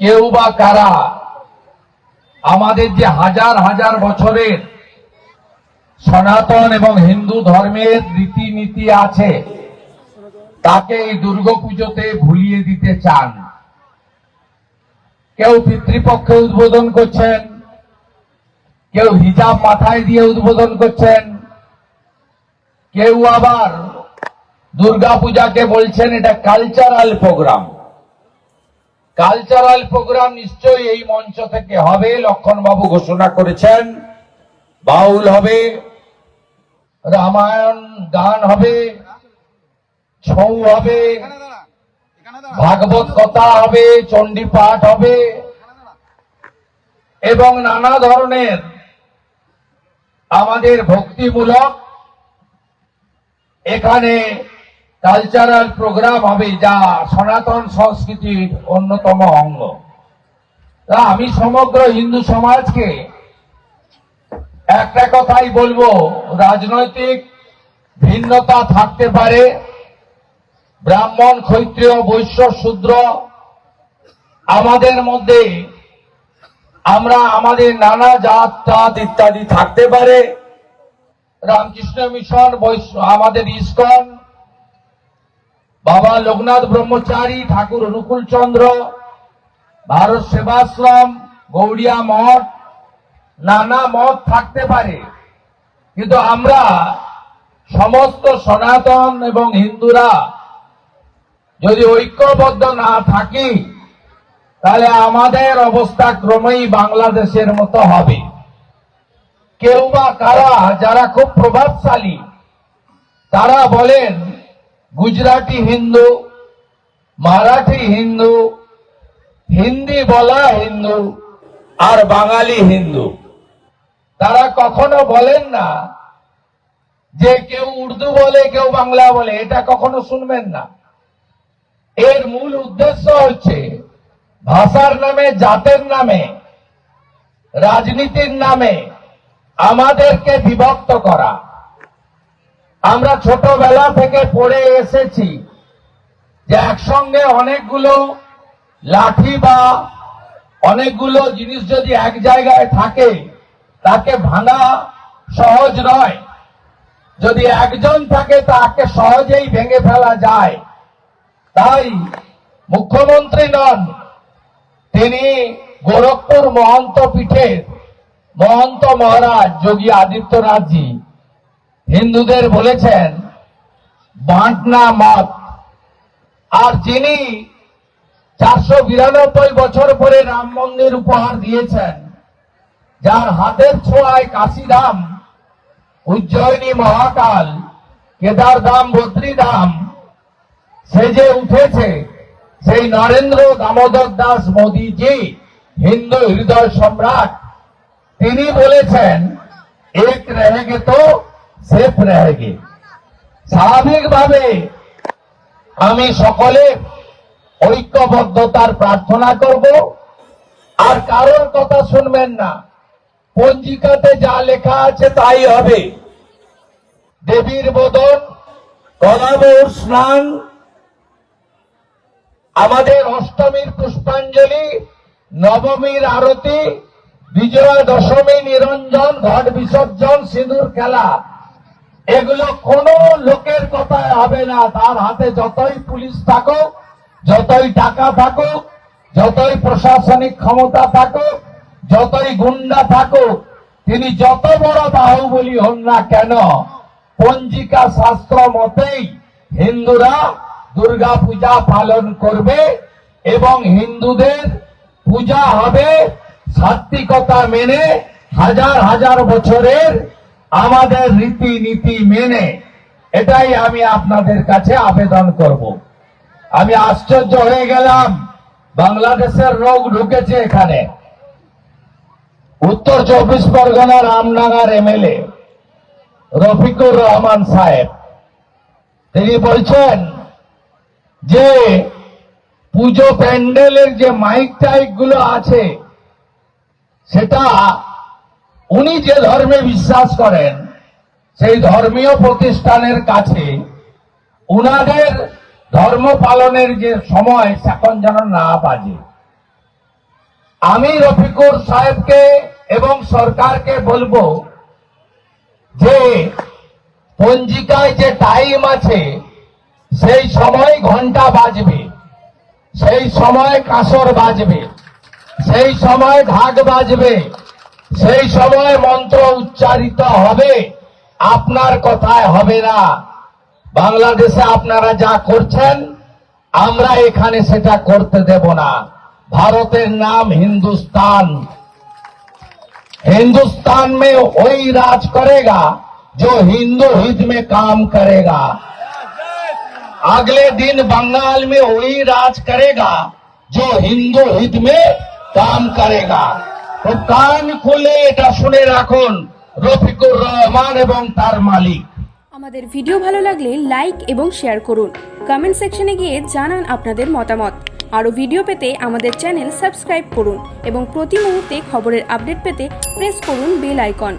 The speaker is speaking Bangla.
কেউ বা কারা আমাদের যে হাজার হাজার বছরের সনাতন এবং হিন্দু ধর্মের রীতিনীতি আছে, তাকে এই দুর্গাপুজোতে ভুলিয়ে দিতে চান। কেউ পিতৃপক্ষে উদ্বোধন করছেন, কেউ হিজাব মাথায় দিয়ে উদ্বোধন করছেন, কেউ আবার দুর্গাপূজাকে বলছেন এটা কালচারাল প্রোগ্রাম কালচারাল প্রোগ্রাম নিশ্চয়ই এই মঞ্চ থেকে হবে, লক্ষণবাবু ঘোষণা করেছেন। বাউল হবে, রামায়ণ গান হবে, ছৌ হবে, ভাগবত কথা হবে চণ্ডী পাঠ হবে, এবং নানা ধরনের আমাদের ভক্তিমূলক এখানে কালচারাল প্রোগ্রাম হবে যা সনাতন সংস্কৃতির অন্যতম অঙ্গ। তা আমি সমগ্র হিন্দু সমাজকে একটা কথাই বলব, রাজনৈতিক ভিন্নতা থাকতে পারে, ব্রাহ্মণ, ক্ষত্রিয়, বৈশ্য, শূদ্র, আমাদের মধ্যে আমরা আমাদের নানা জাত টাত ইত্যাদি থাকতে পারে। রামকৃষ্ণ মিশন বৈষ্ণ আমাদের ইস্কন বাবা লোকনাথ ব্রহ্মচারী, ঠাকুর অনুকূল চন্দ্র, ভারত সেবাশ্রম, গৌড়িয়া মঠ, নানা মত থাকতে পারে। কিন্তু আমরা সমস্ত সনাতন এবং হিন্দুরা যদি ঐক্যবদ্ধ না থাকি, তাহলে আমাদের অবস্থা ক্রমেই বাংলাদেশের মতো হবে। কেউ বা কারা, যারা খুব প্রভাবশালী, তারা বলেন গুজরাটি হিন্দু, মারাঠি হিন্দু, হিন্দি বলা হিন্দু, আর বাঙালি হিন্দু। তারা কখনো বলেন না যে কেউ উর্দু বলে, কেউ বাংলা বলে, এটা কখনো শুনবেন না। এর মূল উদ্দেশ্য হচ্ছে ভাষার নামে, জাতের নামে, রাজনীতির নামে আমাদেরকে বিভক্ত করা। আমরা ছোটবেলা থেকে পড়ে এসেছি যে একসঙ্গে অনেকগুলো লাঠি বা অনেকগুলো জিনিস যদি এক জায়গায় থাকে, তাকে ভাঙা সহজ নয়। যদি একজন থাকে, তাকে সহজেই ভেঙে ফেলা যায়। তাই মুখ্যমন্ত্রী নন, তিনি গোরখপুর মহন্ত পীঠের মহন্ত মহারাজ যোগী আদিত্যনাথজি হিন্দুদের বলেছেন, বাঁটনা মত। আর যিনি চারশো বিরানব্বই বছর পরে রাম মন্দির উপহার দিয়েছেন, যার হাতের ছোঁয়ায় কাশিধাম, উজ্জয়িনী মহাকাল, কেদারধাম, বদ্রীধাম সেজে উঠেছে, সেই নরেন্দ্র দামোদর দাস মোদীজি, হিন্দু হৃদয় সম্রাট, তিনি বলেছেন, এক রেহেগে তো সেফ রেহেগে স্বাভাবিকভাবে আমি সকলে ঐক্যবদ্ধতার প্রার্থনা করব। আর কারোর কথা শুনবেন না। পঞ্জিকাতে যা লেখা আছে তাই হবে। দেবীর কলাবর স্নান, আমাদের অষ্টমীর পুষ্পাঞ্জলি, নবমীর আরতি, বিজয়া দশমী নিরঞ্জন, ঘট বিসর্জন, সিঁদুর খেলা। এগুলো কোন লোকের কথায় হবে না। তার হাতে যতই পুলিশ থাকুক, যতই টাকা থাকুক, যতই প্রশাসনিক ক্ষমতা থাকুক, যতই গুন্ডা থাকুক, তিনি যত বড় বাহুবলী হন না কেন, পঞ্জিকা শাস্ত্র মতেই হিন্দুরা দুর্গা পূজা পালন করবে এবং হিন্দুদের পূজা হবে সাত্বিকতা মেনে হাজার হাজার বছরের আমাদের রীতিনীতি মেনে এটাই আমি আপনাদের কাছে আবেদন করব। আমি আশ্চর্য হয়ে গেলাম, বাংলাদেশের রোগ ঢুকেছে এখানে। উত্তর চব্বিশ পরগনা রামনগর এমএলএ রফিকুর রহমান সাহেব। তিনি বলছেন যে, পুজো প্যান্ডেলের যে মাইক টাইকগুলো আছে, সেটা উনি যে ধর্মে বিশ্বাস করেন, সেই ধর্মীয় প্রতিষ্ঠানের কাছে উনাদের ধর্ম পালনের যে সময় এখন যেন না বাজে। আমি রফিকুর সাহেবকে এবং সরকারকে বলব যে, পঞ্জিকায় যে টাইম আছে, সেই সময় ঘণ্টা বাজবে। সেই সময় কাসর বাজবে। সেই সময় ঢাক বাজবে। সেই সময় মন্ত্র উচ্চারিত হবে আপনার কথায় হবে না বাংলাদেশে আপনারা যা করছেন আমরা এখানে সেটা করতে দেব না ভারতের नाम हिंदुस्तान हिंदुस्तान में वही राज करेगा जो हिंदू हित में काम करेगा अगले दिन बंगाल में वही राज करेगा जो हिंदू हित में काम करेगा তো কান খুলে এটা শুনে রাখুন, রফিকুর রহমান এবং তার মালিক। আমাদের ভিডিও ভালো লাগলে লাইক এবং শেয়ার করুন। কমেন্ট সেকশনে গিয়ে জানান আপনাদের মতামত। আরও ভিডিও পেতে আমাদের চ্যানেল সাবস্ক্রাইব করুন এবং প্রতি মুহূর্তে খবরের আপডেট পেতে প্রেস করুন বেল আইকন।